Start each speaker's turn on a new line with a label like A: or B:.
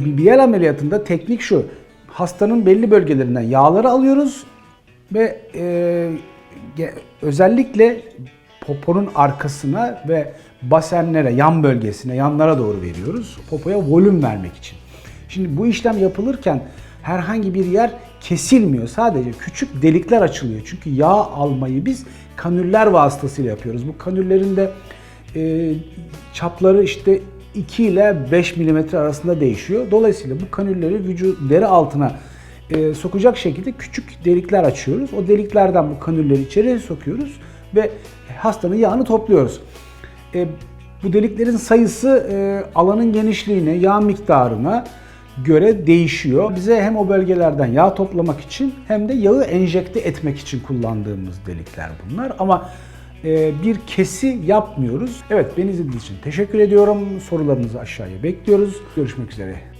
A: BBL ameliyatında teknik şu. Hastanın belli bölgelerinden yağları alıyoruz ve e, özellikle poponun arkasına ve basenlere, yan bölgesine, yanlara doğru veriyoruz. Popoya volüm vermek için. Şimdi bu işlem yapılırken herhangi bir yer kesilmiyor. Sadece küçük delikler açılıyor. Çünkü yağ almayı biz kanüller vasıtasıyla yapıyoruz. Bu kanüllerin de e, çapları işte 2 ile 5 milimetre arasında değişiyor. Dolayısıyla bu kanülleri vücut deri altına e, sokacak şekilde küçük delikler açıyoruz. O deliklerden bu kanülleri içeri sokuyoruz ve hastanın yağını topluyoruz. E, bu deliklerin sayısı e, alanın genişliğine, yağ miktarına göre değişiyor. Bize hem o bölgelerden yağ toplamak için hem de yağı enjekte etmek için kullandığımız delikler bunlar. Ama bir kesi yapmıyoruz. Evet beni izlediğiniz için teşekkür ediyorum. Sorularınızı aşağıya bekliyoruz. Görüşmek üzere.